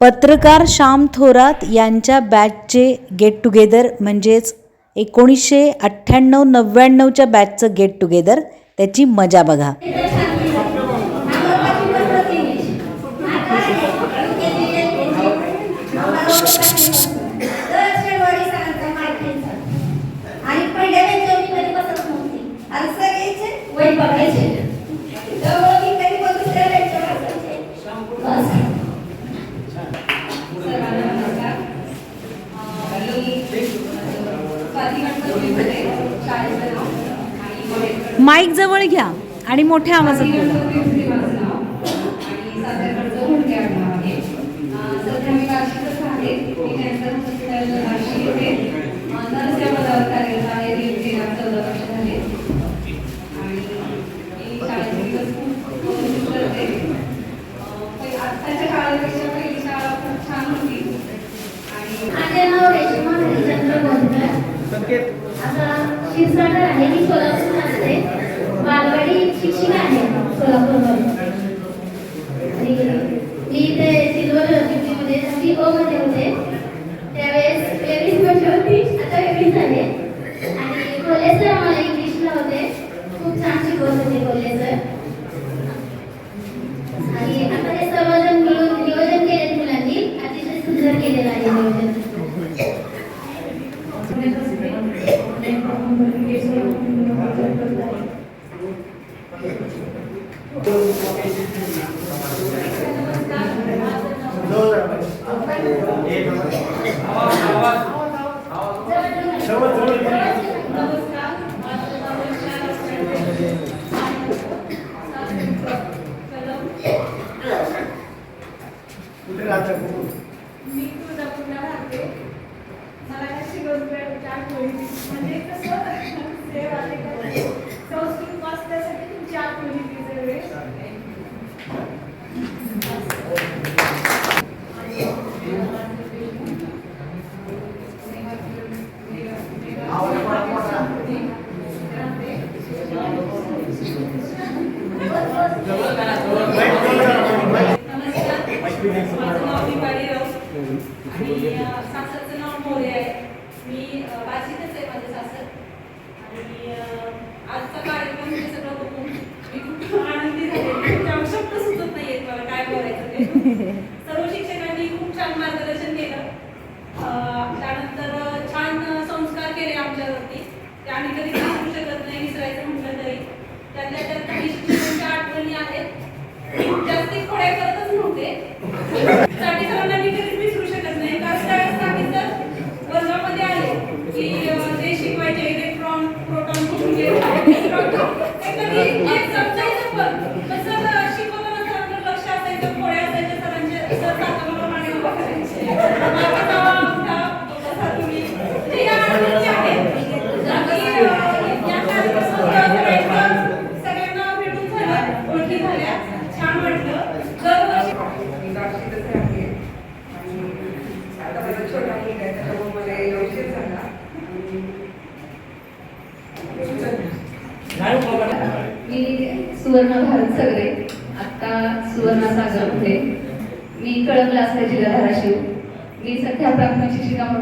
पत्रकार श्याम थोरात यांच्या बॅचचे get together म्हणजेच एकोणीसशे अठ्ठ्याण्णव नव्याण्णवच्या बॅचचं गेट टुगेदर त्याची मजा बघा आणि पहिल्या बेंचवर मी कधी बसत नव्हती आणि सगळेचे वय बघायचे त्यामुळे मी कधी पण दुसऱ्या बेंचवर बसायचे बस सर्वांना नमस्कार अं, मी स्वाती गणपती भुते, शाळेचं नाव आणि कॉलेजकडचं माईक जवळ घ्या आणि मोठ्या आवाजात स्वाती बोला. गणपती भुते माझं नाव आणि सातारकडचं हुंडके आडनाव आहे अं, सध्या मी वार्षिकच आहे मी कॅन्सर हॉस्पिटल वार्षिक येथे अं, नर्स या पदावर कार्यरत आहे दीड ते चौदा वर्ष झाले आणि मी शाळेचे दिवस खूप मिस करते अं, पहि- आत्ताच्या काळापेक्षा पहिली शाळा खूप छान होती आणि माझे नाव रेश्मा हरिचंद्र गोंधळ आता क्षीरसागर आहे मी सोलापूर? असते शिक्षिका आहे सोलापूरमध्ये आणि मी इथे सिल्वर ज्योतीमध्ये सी ओ मध्ये होते त्यावेळेस तेवीस वर्ष होती आता वेगळीच आहे आणि कोल्हे सर आम्हाला इंग्लिशला होते खूप छान शिकवत होते कोल्हे सर आणि आता हे सर्वजण मिळून नियोजन केले मुलांनी अतिशय सुंदर केलेलं आहे नियोजन मी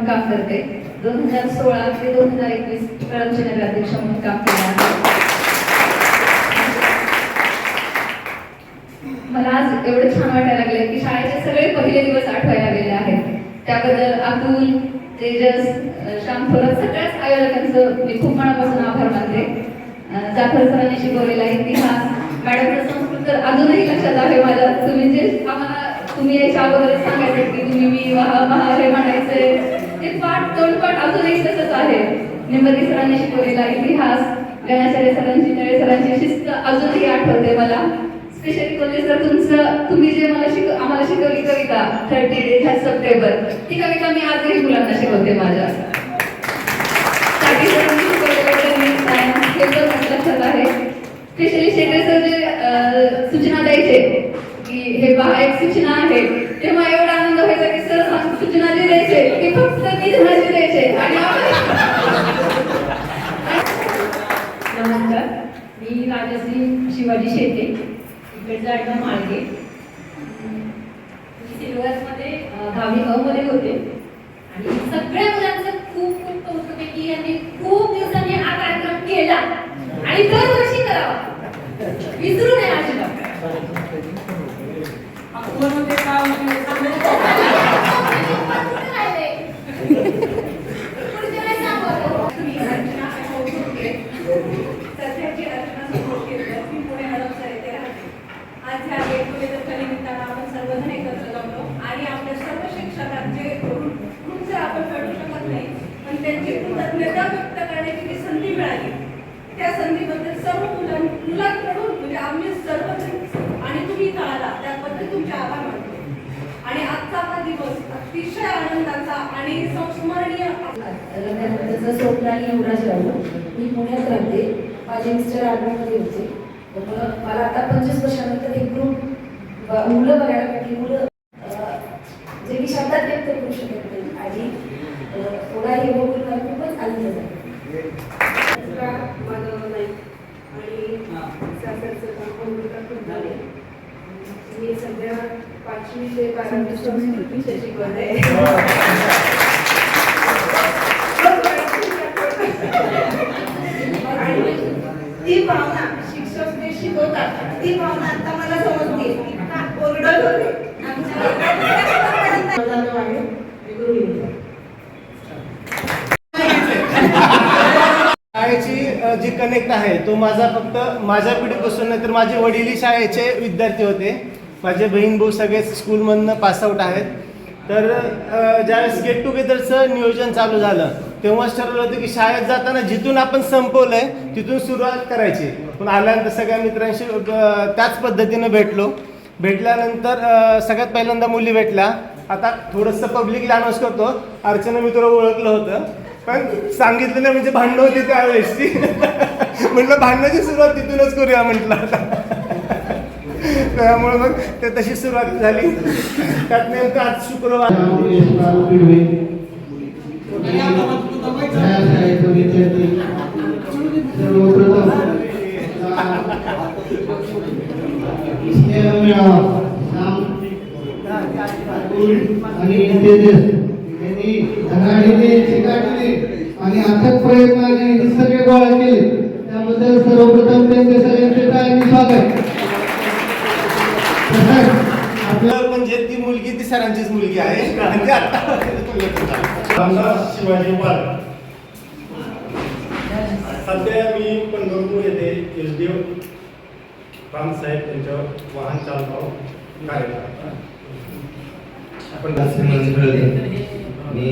काम करते. दोन हजार सोळा ते दोन हजार एकवीस कळमचे नगराध्यक्ष म्हणून काम केलं आहे. मला आज एवढं छान वाटायला लागले की शाळेचे सगळे पहिले दिवस आठवायला गेले आहेत. त्याबद्दल अतुल तेजस श्याम थोरात सगळ्याच आयोजकांचं मी खूप मनापासून आभार मानते. जाफर सरांनी शिकवलेला इतिहास मॅडमचं संस्कृत तर अजूनही लक्षात आहे माझ्या. तुम्ही जे आम्हाला तुम्ही याच्या अगोदरच सांगायचं की तुम्ही मी वाह महा हे म्हणायचे ते पाठ तोंडपाठ अजूनही तसंच आहे. निंबती सरांनी शिकवलेला इतिहास गणाचार्य सरांची नळे सरांची शिस्त अजूनही आठवते मला. स्पेशली कोल्हे सर तुमचं तुम्ही जे मला शिक आम्हाला शिकवली कविता थर्टी डेज ह्या सप्टेंबर ती कविता मी आजही मुलांना शिकवते माझ्या. हे पण लक्षात आहे. स्पेशली शेखर सर जे सूचना द्यायचे की हे बा एक सूचना आहे. तेव्हा एवढा आनंद व्हायचा की सर सांग- सूचना जे द्यायचे ते फक्त मी धनाचे द्यायचे. आणि नमस्कार. मी राजश्री शिवाजी शेटे इकडचा एकदा माळगे. मी सिल्वरमध्ये मी अ मध्ये होते. आणि सगळ्या मुलांचं खूप खूप कौतुक आहे की यांनी खूप दिवसांनी हा कार्यक्रम केला. आणि दरवर्षी करावा. विसरू नये अजिबात. अकोलामध्ये काय होते सांगू? कुठे राहिले? पुढच्या वेळेस सांगू आता. तुम्ही रचना सपोर्ट केली. सध्याची रचना सपोर्ट केली. ती पुणे हडपसर येथे राहते. आज ह्या गेट टुगेदरच्या निमित्तानं आपण सर्वजण एकत्र जमलो आणि आपल्या सर्व शिक्षकांचे ऋण जर आपण फेडू शकत नाही पण त्यांची कृतज्ञता व्यक्त करण्याची जी संधी मिळाली त्या संधीबद्दल सर्व मुलां मुलांकडून म्हणजे आम्ही सर्वजण आणि तुम्ही इथं आला त्याबद्दल तुमचे आभार मानतो आणि आजचा हा दिवस अतिशय आनंदाचा आणि संस्मरणीय आपला त्याचं स्वप्नाली युवराज राहू मी पुण्यात राहते माझे मिस्टर आर्मीमध्ये होते तर मला मला आता पंचवीस वर्षानंतर एक ग्रुप मुलं बघायला भेटली मुलं अं, जे मी शब्दात व्यक्त करू शकत नाही आणि अं, थोडा हे बघून मला खूपच आनंद झाला माझं नाही आणि सासरचं काम अमृता खूप झाले मी सध्या पाचवी ते बारावी शिकवते ती भावना शिक्षक जे शिकवतात ती भावना आता मला समजते. ओरडत. शाळेची जी कनेक्ट आहे तो माझा फक्त माझ्या पिढीपासून नाही तर माझे वडीलही शाळेचे विद्यार्थी होते. माझे बहीण भाऊ सगळे स्कूलमधनं पासआउट आहेत. तर ज्यावेळेस गेट टुगेदरचं नियोजन चालू झालं तेव्हाच ठरवलं होतं की शाळेत जाताना जिथून आपण संपवलंय तिथून सुरुवात करायची. पण आल्यानंतर सगळ्या मित्रांशी त्याच पद्धतीनं भेटलो. भेटल्यानंतर सगळ्यात पहिल्यांदा मुली भेटल्या. आता थोडंसं पब्लिकली अनाऊन्स करतो. अर्चना मी तुला ओळखलं होतं. पण सांगितलं नाही म्हणजे भांडणं होती त्यावेळेसची. म्हटलं भांडणाची सुरुवात तिथूनच करूया म्हटलं आता. त्यामुळे मग ते तशी सुरुवात झाली. त्यात नेमकं आज शुक्रवार. आणि तेजस यांनी आणि अथक प्रयत्नाने सगळे गोळा केले. त्याबद्दल सर्वप्रथम त्यांचे सगळ्यांचे टाळ्यांनी स्वागत. तसंच म्हणजे ती मुलगी ती सरांचीच मुलगी आहे. आणि ती आता शिवाजी पाल सध्या मी पंढरपूर येथे एस डी ओ रामसाहेब यांच्या वाहन चालकाव कार्यक्रम मी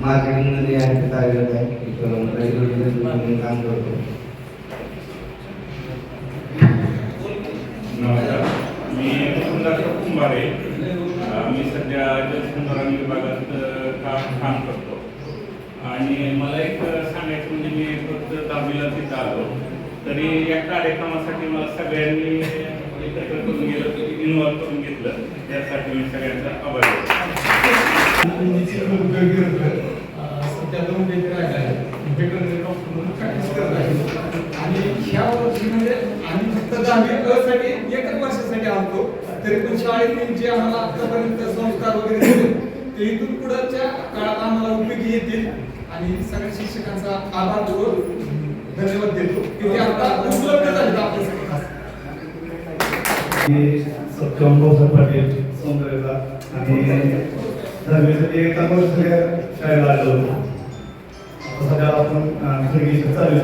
मार्केटिंगमध्ये आहे कार्यरत आहे. इथं काम करतो. नमस्कार. मी कुंभार कुंभारे आहे मी सध्या जलसंधारण विभागात काम काम करतो. आणि मला एक सांगायचं म्हणजे मी फक्त दहावीला तिथं आलो. तरी या कार्यक्रमासाठी मला सगळ्यांनी एकत्र करून गेलं इन्व्हॉल्व करून घेतलं. त्यासाठी मी सगळ्यांचा आभार दोन आणि ह्या वर्षी म्हणजे आम्ही फक्त दहावी अ साठी एकच वर्षासाठी आणतो. तरी पण शाळेतील जे आम्हाला आतापर्यंत संस्कार वगैरे दिले ते इथून पुढच्या काळात आम्हाला उपयोगी येतील. आणि सगळ्या शिक्षकांचा आभार करून धन्यवाद देतो. की ते आता उपलब्ध झाले आपल्यासाठी सत्यम पाटील सौंदर्यला आणि दहावीसाठी एका वर्षाच्या शाळेला आलो होतो. सध्या आपण अं, सगळी चालू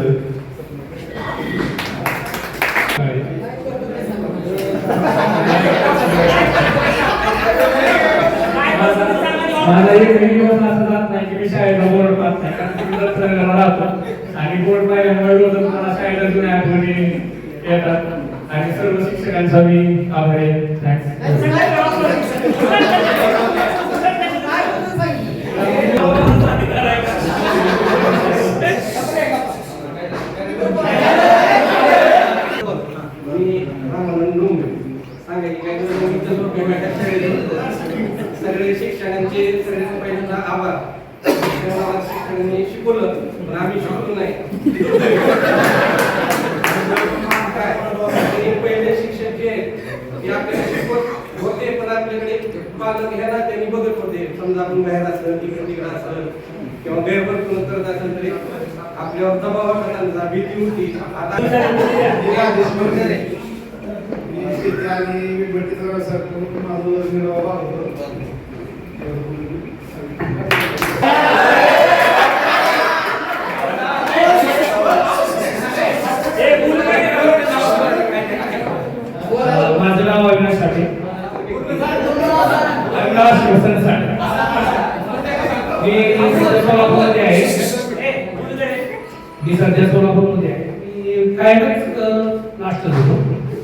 माझा एक दिवस असं जात नाही की मी शाळेला बोर्ड पाहत नाही. कारण की दत्तनगरला राहतो आणि बोर्ड पाहिल्यामुळे रोजच मला शाळेला जुन्या आठवणी येतात. आणि सर्व शिक्षकांचा मी आभारी आहे थँक्स मी रामानंद डोंगरे सांगायचे काय तर मी तर वेगवेगळ्या शाळेत होतो. सगळे शिक्षकांचे सगळे पहिल्यांदा आभार त्यामुळे आम्हाला शिक्षकांनी शिकवलं पण आम्ही शिकलो नाही काय आणि पहिले शिक्षक जे आहेत ते आपल्याला शिकवत होते पण आपल्याकडे पालक ह्या नात्याने बघत होते समजा समजा आपण बाहेर असलं तिकडे तिकडे असलं किंवा गैरवर्ग कोण करत असेल तरी आपल्यावर दबाव वाटत भीती होती. आता मी शेती आणि वीटभट्टीचा व्यवसाय करून माझं उदरनिर्वाह भागवतो. अं, माझं नाव अविनाश साठे अविनाश वसंत साठे मी सध्या सोलापूरमध्ये आहे मी सध्या सोलापूरमध्ये आहे कायमच नाश्ता देतो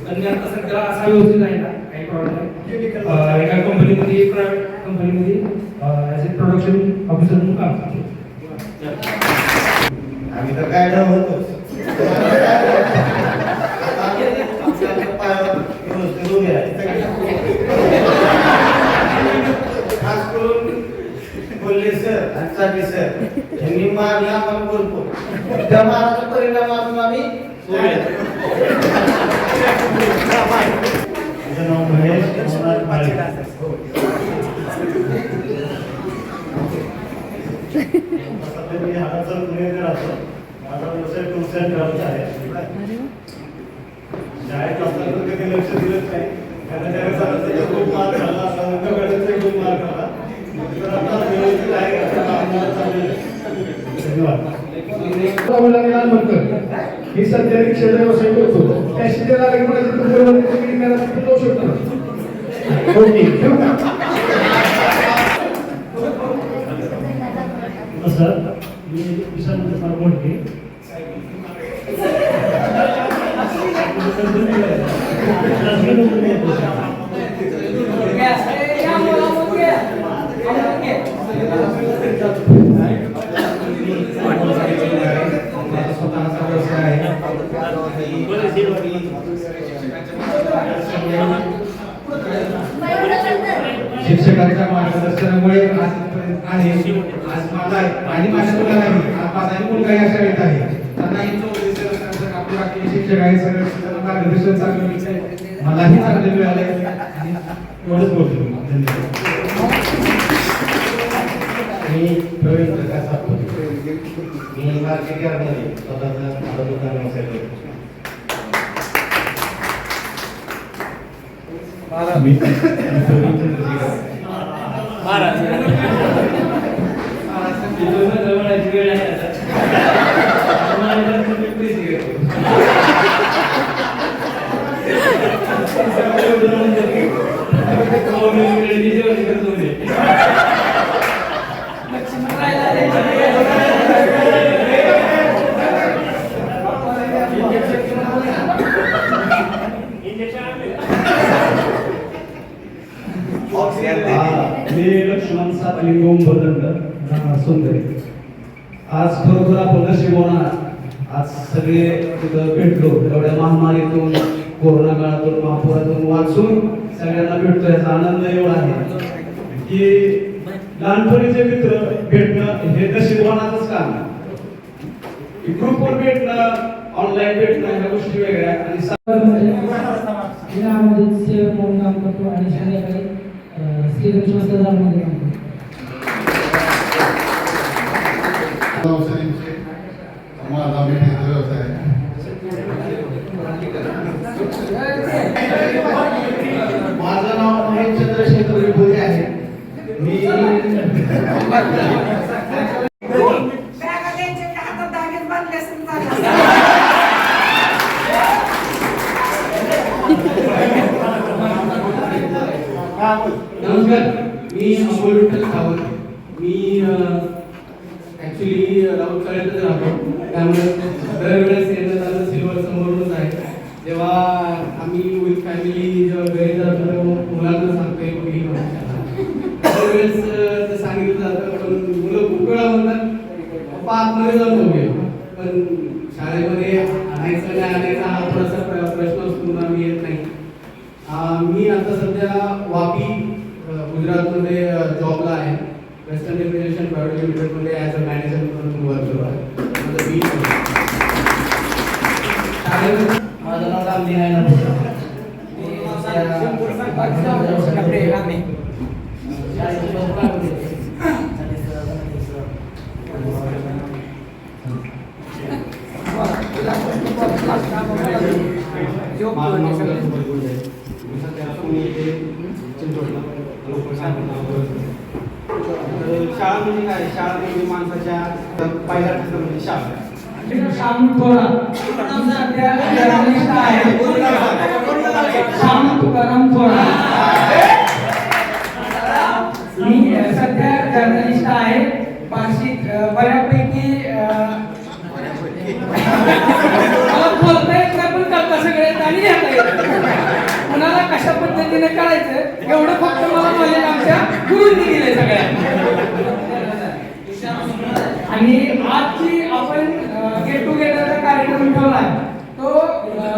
पण मी आता सध्या असा व्यवस्थित आहे ना काही प्रॉब्लेम नाही. एका कंपनीमध्ये प्रायव्हेट कंपनीमध्ये ॲज अ प्रोडक्शन ऑफिसर म्हणून काम करतो. आम्ही तर काय होतो. बोलले सर आणि चाटे सर. यांनी मारला आम्हाला बोलतो. त्या माराचा परिणामातून आम्ही उभे आहे. माझं नाव महेश सोमनाथ माळी. सध्या मी हाडाचा पुणेकर राहतो माझा व्यवसाय टूर्स अँड आहे शाळेत असताना कधी लक्ष दिलंच नाही कारण त्यावेळेस आमचा खूप मार्क झाला आता नंतर खूप मार्क झाला तर आता व्यवस्थित आहे धन्यवाद. मी सध्या रिक्षा व्यवसाय करतो त्या जाऊ शकतो ओके सर मी विशाल कुमार स्वतःचा व्यवसाय आहे शिक्षकांच्या मार्गदर्शनामुळे आजपर्यंत आहे आज माझा आणि माझ्या मुलालाही आज माझा मुलगा या शाळेत आहे. त्यांनाही बाकी शिक्षक आहे सगळं मार्गदर्शन चांगलं. मलाही चांगले मिळाले आणि एवढंच बोलतो मी. प्रवीण प्रकाश सातपुते. मी मार्केट यार्डमध्ये स्वतःचा माझा दुकान व्यवसाय करतो. मी प्रवीण चंद्रशेखर. इथून जवळची वेळ आहे आता. मला जरा तुम्ही please हे करू. हो, मी इकडे जेवण करतो मी. मी लक्ष्मण ओम गोंबदंड सुंदरे. आज बरोबर आपण नशिबोना आज सगळे तिथं भेटलो. एवढ्या महामारीतून कोरोना काळातून महापुरातून वाचून सगळ्यांना भेटतो याचा आनंद एवढा आहे. की लहानपणीचे मित्र भेटणं हे नशिबोनाचंच काम आहे ग्रुपवर भेटणं ऑनलाईन भेटणं ह्या गोष्टी वेगळ्या आणि यामध्ये म्हणजे सेवक म्हणून काम करतो आणि संध्याकाळी श्री Señor, venga शाळा म्हणजे काय शाळा म्हणजे माणसाच्या पहिला ठसा म्हणजे शाळा श्याम तुकाराम थोरा मी सध्या जर्नलिस्ट आहे. भाषिक बऱ्यापैकी बोलता येत नाही पण करता सगळे आणि येत. कुणाला कशा पद्धतीने करायचं एवढं फक्त मला नॉलेज आमच्या गुरुंनी दिलंय सगळ्या आणि आजची आपण गेट टुगेदरचा कार्यक्रम ठेवला. तो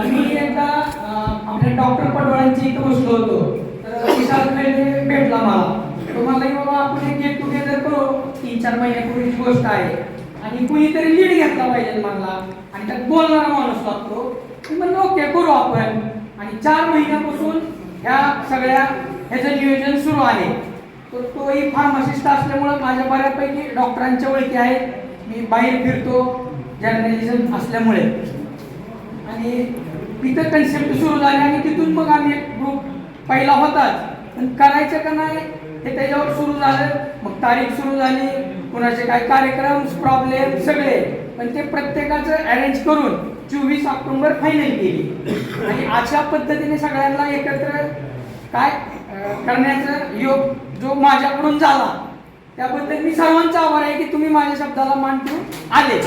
मी एकदा आपल्या डॉक्टर पटवाळांची इथं बसलो होतो. तर विशाल खेळणे भेटला मला. तो मला की बाबा आपण एक गेट टुगेदर करू. तीन चार महिन्यापूर्वीची गोष्ट आहे. आणि कुणीतरी लीड घेतला पाहिजे मला आणि त्यात बोलणारा माणूस लागतो. म्हणलं ओके करू आपण. आणि चार महिन्यापासून ह्या सगळ्या ह्याचं नियोजन सुरू आहे. तर तोही फार्मासिस्ट असल्यामुळं माझ्या बऱ्यापैकी डॉक्टरांच्या ओळखी आहेत. मी बाहेर फिरतो जर्नलिझम असल्यामुळे. आणि तिथं कन्सेप्ट सुरू झाले आणि तिथून मग आम्ही एक ग्रुप पहिला होताच. पण करायचं का नाही हे त्याच्यावर सुरू झालं. मग तारीख सुरू झाली कुणाचे काय कार्यक्रम प्रॉब्लेम सगळे. पण ते प्रत्येकाचं अरेंज करून चोवीस ऑक्टोबर फायनल केली. आणि अशा पद्धतीने सगळ्यांना एकत्र काय करण्याचा योग जो माझ्याकडून झाला त्याबद्दल मी सर्वांचा आभार आहे की तुम्ही माझ्या शब्दाला मान ठेवून आले.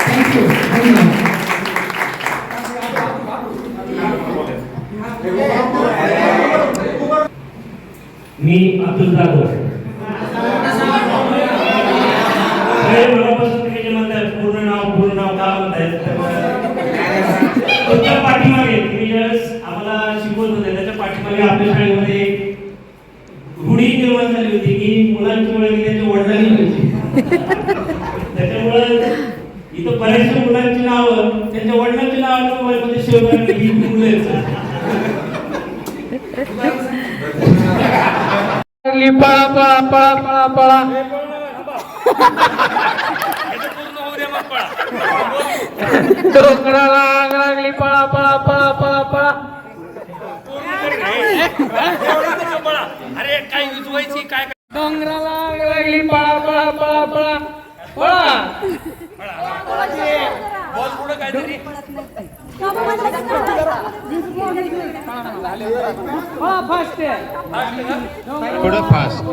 थँक्यू धन्यवाद मी अब्दुल जाधव आपल्या शाळेमध्ये एक रूढी निर्माण झाली होती की मुलांची ओळख ही त्यांच्या वडिलांनी व्हायची त्याच्यामुळे इथं बऱ्याचशा मुलांची नावं त्यांच्या वडिलांची नावाच्या मोबाईलमध्ये सेव्ह करायची मुलं पळा पळा पळा पळा पळा. डोंगराला आग लागली पळा पळा पळा पळा पळा. डोंगराला आग लागली पळा पळा पळा पळा पळा पळा फास्ट थोडं फास्ट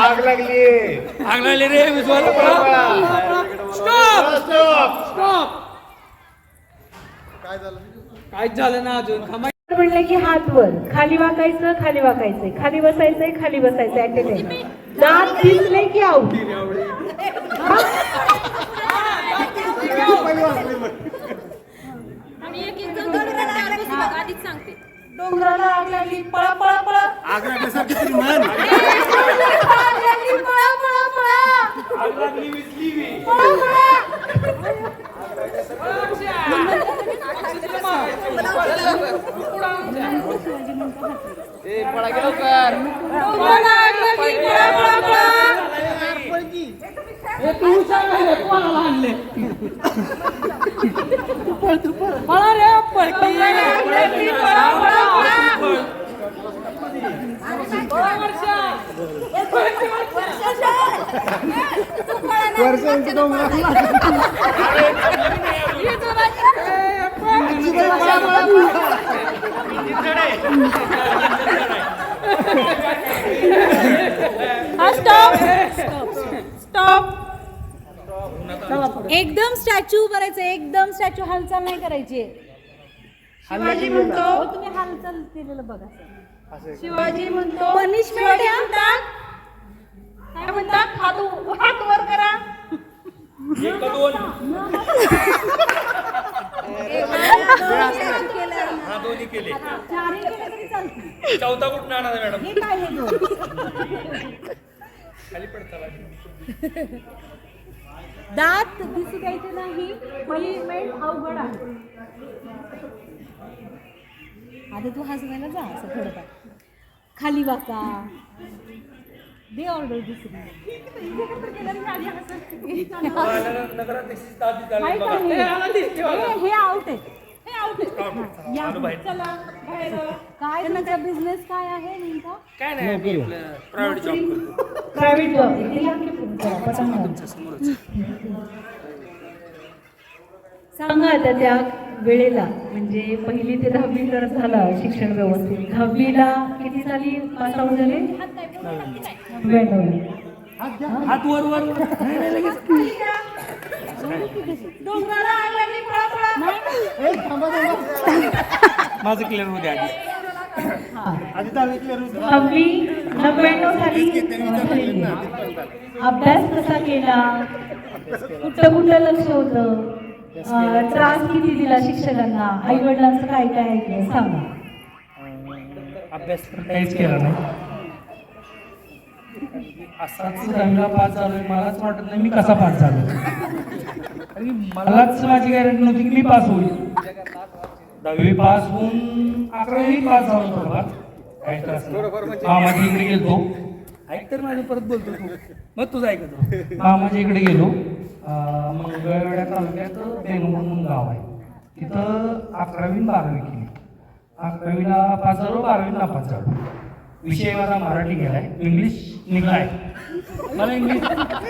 आग लागली स्टॉप काय झालं? ना अजून. म्हणलं की हात वर. खाली वाकायचं खाली वाकायचंय खाली बसायचंय खाली बसायचं ऍट ए टाइम दात दिसले की आऊट आधीच सांगते. डोंगराला आग लागली पळा पळा पळा आग लागल्यासारखी तरी म्हण. आग लागली पळा पळा पळा पळा पळा डोंगराला आग लागली पळा पळा पळा हे तू हुशार आहे रे, कोणाला आणले पळा रे पळकी आग लागली एकदम स्टॅच्यू करायचं एकदम स्टॅच्यू हालचाल नाही करायची. शिवाजी म्हणतो तुम्ही हालचाल केलेलं बघा. शिवाजी म्हणतो आहे. म्हणतात काय म्हणतात? हात हात वर करा. केले. चौथा कुठं आणा मॅडम? हे हे खाली पडताला दात दिसू द्यायचे नाही पनिशमेंट अवघड आहे. आता तू हसवायला जा असं थोडंफार. खाली वाका. दे ऑर्डर हे? आउट आहे. हे काय तुमचा बिझनेस काय आहे नेमका? काय नाही प्रायव्हेट जॉब करतो. Private job. सांगा आता त्या वेळेला म्हणजे पहिली ते दहावी तर झालं शिक्षण व्यवस्थित. दहावीला किती झाली पास आउट झाले. हात वर वर पळा. माझं क्लिअर होते आधी. आधी दहावी नव्याण्णव साली. अभ्यास कसा केला? कुठं कुठं लक्ष होतं? त्रास किती दिला शिक्षकांना? आई वडिलांचं काय काय ऐकलं? सांगा. अभ्यास काहीच केला नाही. असाच दहावीला पास झालोय मलाच वाटत नाही मी कसा पास झालो आणि मलाच माझी गॅरंटी नव्हती की मी पास होईल. दहावी पास होऊन अकरावी पास झालो बरोबर काही त्रास नाही. मामाच्या इकडे गेलो ऐक तर माझं परत बोलतो तू. मग तुझं ऐकतो मामाच्या इकडे गेलो. अं, मंगळवेढा तालुक्यात बेंगलोर म्हणून गाव आहे. तिथं अकरावी आणि बारावी केली. अकरावीला पास झालो बारावी नापास झालो. विषय माझा मराठी गेलाय. इंग्लिश निघालाय. मला इंग्लिश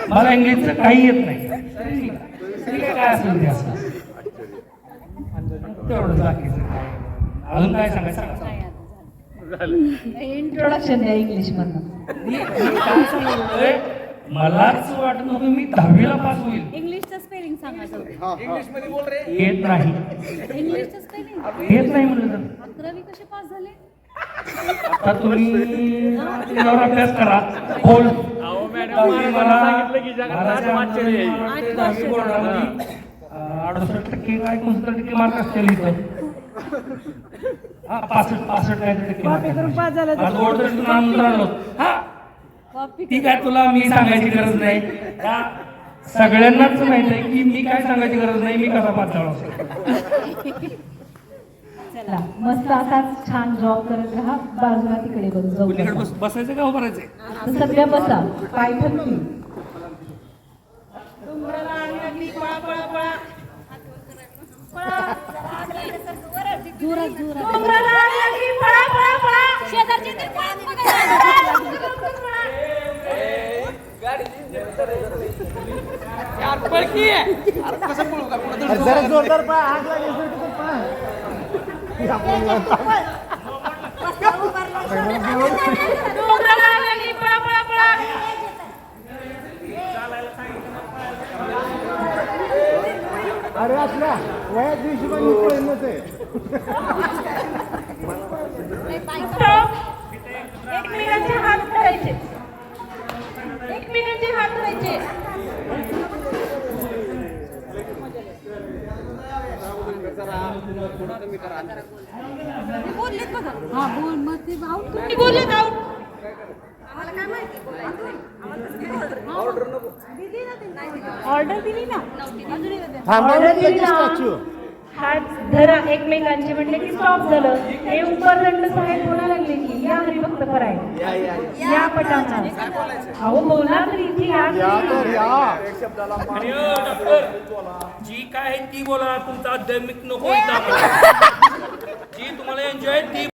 मला इंग्लिशचं काही येत नाही. काय असेल ते असं. तेवढंच बाकीचं काय. अजून काय सांगायचं? सांगा. इंट्रोडक्शन द्या इंग्लिश मधनं. मलाच वाटत नव्हतं मी दहावीला पास होईल. इंग्लिशचं स्पेलिंग सांगा इंग्लिशमध्ये बोल रे. येत नाही. इंग्लिशचं स्पेलिंग येत नाही म्हणलं तर. अकरावी कसे पास झाले? आता तुम्ही अभ्यास करा. खोल. दहावी मला मला वाटतं दहावी बोर्डामध्ये अं, अडुसष्ट टक्के काय एकोणसत्तर टक्के मार्क असतील इथं. हा पासष्ट पासष्ट काय टक्के मार्क आज बोर्ड तर तुला हा. ठीक आहे तुला मी सांगायची गरज नाही. त्या सगळ्यांनाच माहीत आहे की मी काय सांगायची गरज नाही मी कसा पास झालो. चला मस्त असाच छान जॉब करत राहा बाजूला तिकडे बघ जाऊ. बस बसायचं का उभं राहायचंय? आता सध्या बसा. पाय ठरली डोंगराला आग लागली पळा पळा पळा डोंगराला आग लागली पळा पळा पळा शेजारचे अरे तर आग अरे आपल्या वयात दिवशी पण पळणच एक मिनिटाचे हात करायचे एक मिनिटाचे हात करायचे धरायचे हा बोल मग ते आउट तुम्ही बोलले ना ऑर्डर दिली ना? थांबवण्यात दिली ना. स्टॅच्यू हात धरा एकमेकांचे म्हणले की स्टॉप झालं. हे उपरदंड साहेब बोला लागले की या हरिभक्त करायला या पटांना. अहो बोला तरी इथे या जी काय आहे ती बोला तुमचा आध्यात्मिक नको. जी तुम्हाला एन्जॉय ती